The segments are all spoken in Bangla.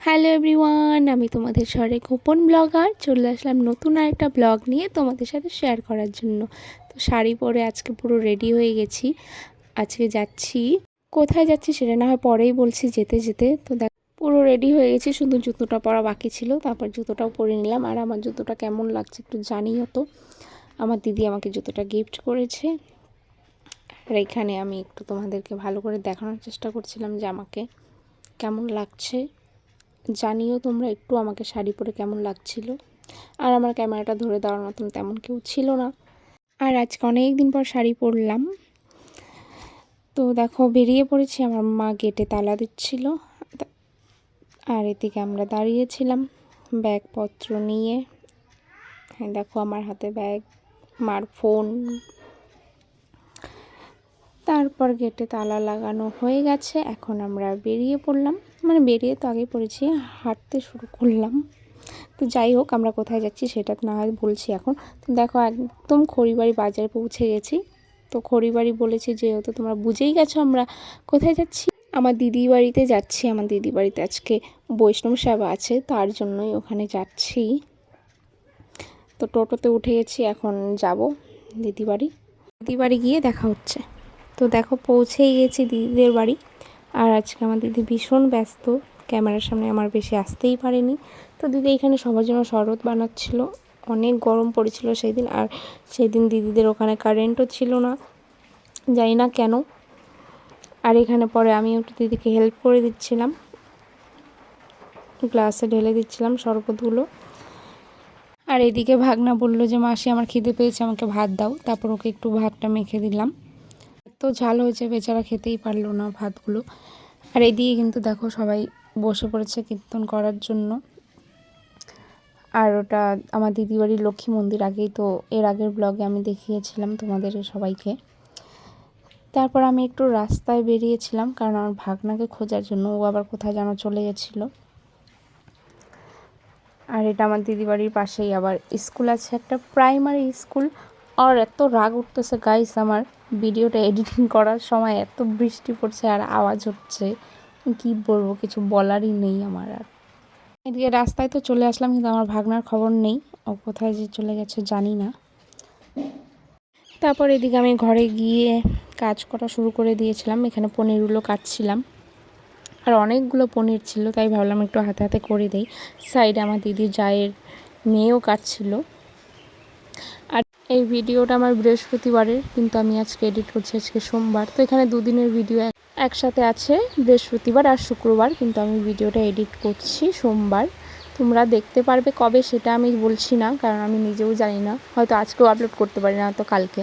হ্যালো এভরিওয়ান, আমি তোমাদের শহরে গোপন ব্লগার। চলে আসলাম নতুন আরেকটা ব্লগ নিয়ে তোমাদের সাথে শেয়ার করার জন্য। তো শাড়ি পরে আজকে পুরো রেডি হয়ে গেছি। আজকে যাচ্ছি। কোথায় যাচ্ছি সেটা না হয় পরেই বলছি, যেতে যেতে। তো দেখ, পুরো রেডি হয়ে গেছি, শুধু জুতোটা পরা বাকি ছিল, তারপর জুতোটাও পরে নিলাম। আর আমার জুতোটা কেমন লাগছে একটু জানিও তো। আমার দিদি আমাকে জুতোটা গিফট করেছে। আর এখানে আমি একটু তোমাদেরকে ভালো করে দেখানোর চেষ্টা করছিলাম যে আমাকে কেমন লাগছে। জানিও তোমরা একটু আমাকে শাড়ি পরে কেমন লাগছিল। আর আমার ক্যামেরাটা ধরে দেওয়ার মতন তেমন কেউ ছিল না। আর আজকে অনেক দিন পর শাড়ি পরলাম। তো দেখো, বেরিয়ে পড়েছি, আমার মা গেটে তালা দিচ্ছিল। আর এদিকে আমরা দাঁড়িয়েছিলাম ব্যাগপত্র নিয়ে। দেখো, আমার হাতে ব্যাগ, মার ফোন। তারপর গেটে তালা লাগানো হয়ে গেছে, এখন আমরা বেরিয়ে পড়লাম। মানে বেরিয়ে তো আগে পড়েছি, হাঁটতে শুরু করলাম। তো যাই হোক, আমরা কোথায় যাচ্ছি সেটা না হয় বলছি এখন। তো দেখো, একদম খড়িবাড়ি বাজারে পৌঁছে গেছি। তো খড়িবাড়ি বলেছি যেহেতু তোমরা বুঝেই গেছো আমরা কোথায় যাচ্ছি? আমার দিদি বাড়িতে যাচ্ছি, আমার দিদি বাড়িতে আজকে বৈষ্ণব সেবা আছে, তার জন্যই ওখানে যাচ্ছি। তো টোটোতে উঠে গেছি, এখন যাব দিদি বাড়ি। দিদি বাড়ি গিয়ে দেখা হচ্ছে। তো দেখো, পৌঁছেই গেছি দিদিদের বাড়ি। আর আজকে আমার দিদি ভীষণ ব্যস্ত। ক্যামেরার সামনে আমার বেশি আসতেই পারেনি। তো দিদি এখানে সবার জন্য শরবত বানাচ্ছিল। অনেক গরম পড়েছিল সেই দিন আর সেই দিন দিদিদের ওখানে কারেন্টও ছিল না। জানি না কেন। আর এখানে পরে আমি একটু দিদিকে হেল্প করে দিচ্ছিলাম। গ্লাসে ঢেলে দিচ্ছিলাম শরবতগুলো। আর এদিকে ভাগনা বলল যে, মাসি, আমার খিদে পেয়েছে, আমাকে ভাত দাও। তারপর ওকে একটু ভাতটা মেখে দিলাম। এত ঝাল হয়েছে, বেচারা খেতেই পারল না ভাতগুলো। আর এদিকে কিন্তু দেখো সবাই বসে পড়েছে কীর্তন করার জন্য। আর ওটা আমার দিদি বাড়ির লক্ষ্মী মন্দির আগেই তো, এর আগের ব্লগে আমি দেখিয়েছিলাম তোমাদের সবাইকে। তারপর আমি একটু রাস্তায় বেরিয়েছিলাম কারণ আমার ভাগনাকে খোঁজার জন্য, ও আবার কোথায় যেন চলে গেছিল। আর এটা আমার দিদি বাড়ির পাশেই আবার স্কুল আছে, একটা প্রাইমারি স্কুল। আর এত রাগ উঠতেছে গাইস আমার ভিডিওটা এডিটিং করার সময় এত বৃষ্টি পড়ছে আর আওয়াজ হচ্ছে। কি বলব, কিছু বলারই নেই আমার আর। এদিকে রাস্তায় তো চলে আসলাম, কিন্তু আমার ভাগনার খবর নেই। ও কোথায় যে চলে গেছে জানি না। তারপর এদিকে আমি ঘরে গিয়ে কাজ করা শুরু করে দিয়েছিলাম, এখানে পনিরগুলো কাটছিলাম। আর অনেকগুলো পনির ছিল, তাই ভাবলাম একটু হাতে হাতে করে দেই। সাইডে আমার দিদি জায়ের মেয়েও কাটছিল। এই ভিডিওটা আমার বৃহস্পতিবারের, কিন্তু আমি আজকে এডিট করছি আজকে সোমবার। তো এখানে দুদিনের ভিডিও একসাথে আছে, বৃহস্পতিবার আর শুক্রবার, কিন্তু আমি ভিডিওটা এডিট করছি সোমবার। তোমরা দেখতে পারবে কবে সেটা আমি বলছি না, কারণ আমি নিজেও জানি না। হয়তো আজকেও আপলোড করতে পারি না, তো কালকে।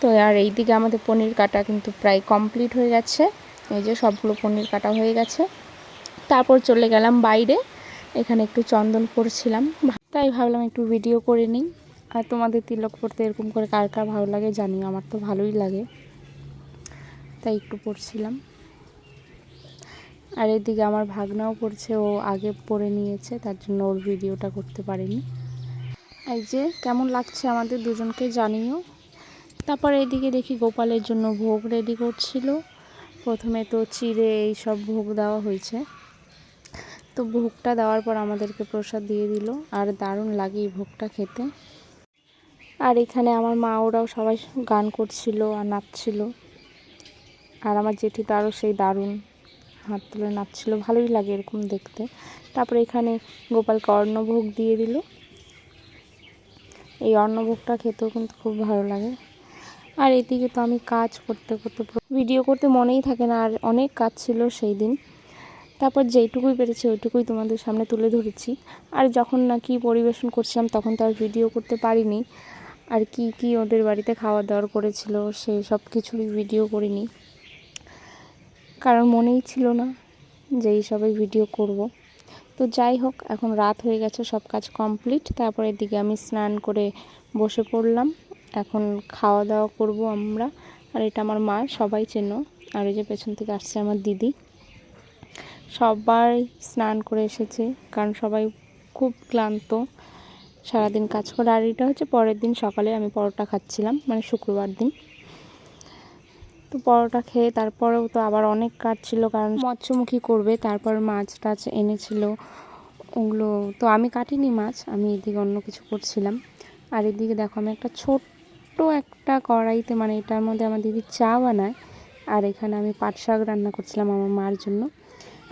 তো আর এই দিকে আমাদের পনির কাটা কিন্তু প্রায় কমপ্লিট হয়ে গেছে। এই যে সবগুলো পনির কাটা হয়ে গেছে। তারপর চলে গেলাম বাইরে। এখানে একটু চন্দন করছিলাম। তাই ভাবলাম একটু ভিডিও করে নিই। আর তোমাদের তিলক পড়তে এরকম করে কার কার ভালো লাগে জানিও, আমার তো ভালোই লাগে। তাই একটু পড়ছিলাম। আর এদিকে আমার ভাগনাও পড়ছে, ও আগে পড়ে নিয়েছে, তার জন্য ওর ভিডিওটা করতে পারিনি। এই যে, কেমন লাগছে আমাদের দুজনকে জানিও। তারপর এদিকে দেখি গোপালের জন্য ভোগ রেডি করছিল। প্রথমে তো চিড়ে এই সব ভোগ দেওয়া হয়েছে। তো ভোগটা দেওয়ার পর আমাদেরকে প্রসাদ দিয়ে দিল। আর দারুণ লাগে এই ভোগটা খেতে। আর এখানে আমার মা, ওরাও সবাই গান করছিল আর নাচছিল। আর আমার জেঠি তো আরও সেই দারুণ হাত তুলে নাচছিল, ভালোই লাগে এরকম দেখতে। তারপরে এখানে গোপালকে অন্নভোগ দিয়ে দিল। এই অন্নভোগটা খেতেও কিন্তু খুব ভালো লাগে। আর এদিকে তো আমি কাজ করতে করতে ভিডিও করতে মনেই থাকে না, আর অনেক কাজ ছিল সেই দিন। তারপর যেইটুকুই পেরেছি ওইটুকুই তোমাদের সামনে তুলে ধরেছি। আর যখন নাকি পরিবেশন করছিলাম তখন তো আর ভিডিও করতে পারিনি। আর কি কি ওদের বাড়িতে খাওয়া দাওয়ার করেছিল সেই সব কিছুরই ভিডিও করিনি। কারণ মনেই ছিল না যে এই এইসবে ভিডিও করব। তো যাই হোক, এখন রাত হয়ে গেছে, সব কাজ কমপ্লিট তারপর এদিকে আমি স্নান করে বসে পড়লাম। এখন খাওয়া দাওয়া করব আমরা। আর এটা আমার মা, সবাই চেনো। আর এই যে পেছন থেকে আসছে আমার দিদি। সবাই স্নান করে এসেছে, কারণ সবাই খুব ক্লান্ত। সারাদিন কাজ করে। আর এটা হচ্ছে পরের দিন সকালে আমি পরোটা খাচ্ছিলাম মানে শুক্রবার দিন। তো পরোটা খেয়ে তারপরেও তো আবার অনেক কাজ ছিল, কারণ মৎস্যমুখী করবে, তারপর মাছ টাছ এনেছিল, ওগুলো তো আমি কাটিনি মাছ, আমি এদিকে অন্য কিছু করছিলাম। আর এদিকে দেখো আমি একটা ছোট্ট একটা কড়াইতে মানে এটার মধ্যে আমার দিদি চা বানায়, আর এখানে আমি পাট শাক রান্না করছিলাম আমার মার জন্য।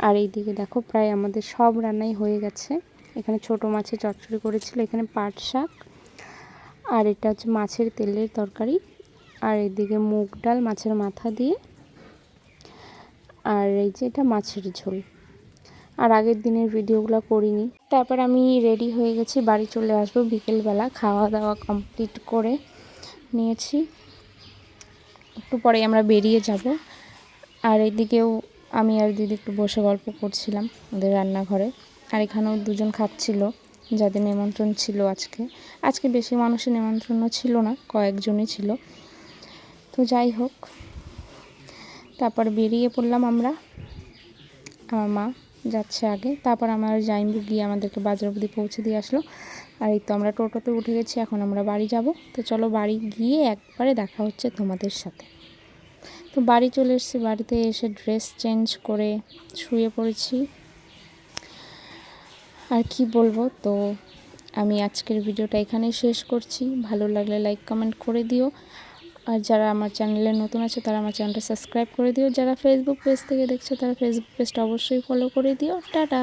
আর এইদিকে দেখো প্রায় আমাদের সব রান্নাই হয়ে গেছে। এখানে ছোট মাছের চচ্চড়ি করেছিল, এখানে পাট শাক, আর এটা হচ্ছে মাছের তেলের তরকারি, আর এদিকে মুগ ডাল মাছের মাথা দিয়ে, আর এই যে এটা মাছের ঝোল। আর আগের দিনের ভিডিওগুলো করিনি। তারপর আমি রেডি হয়ে গেছি, বাড়ি চলে আসব, বিকেলবেলা খাওয়া দাওয়া কমপ্লিট করে নিয়েছি। একটু পরে আমরা বেরিয়ে যাব। আর এদিকেও আমি আর দিদি একটু বসে গল্প করছিলাম ওদের রান্নাঘরে। আর এখানেও দুজন খাচ্ছিল, যাদের নিমন্ত্রণ ছিল আজকে। আজকে বেশি মানুষের নিমন্ত্রণও ছিল না, কয়েকজনই ছিল। তো যাই হোক, তারপর বেরিয়ে পড়লাম আমরা। আমার মা যাচ্ছে আগে, তারপর আমার জাইম্বু গিয়ে আমাদেরকে বাজার অবধি পৌঁছে দিয়ে আসলো। আর এই তো আমরা টোটোতে উঠে গেছি, এখন আমরা বাড়ি যাব। তো চলো বাড়ি গিয়ে একবারে দেখা হচ্ছে তোমাদের সাথে। তো বাড়ি চলে এসেছি, বাড়িতে এসে ড্রেস চেঞ্জ করে শুয়ে পড়েছি। আর কি বলব? তো আমি আজকের ভিডিওটা এখানেই শেষ করছি। ভালো লাগলে লাইক কমেন্ট করে দিও। আর যারা আমার চ্যানেলে নতুন আছে, তারা আমার চ্যানেলটা সাবস্ক্রাইব করে দিও। যারা ফেসবুক পেজ থেকে দেখছ, তারা ফেসবুক পেজটা অবশ্যই ফলো করে দিও। টাটা!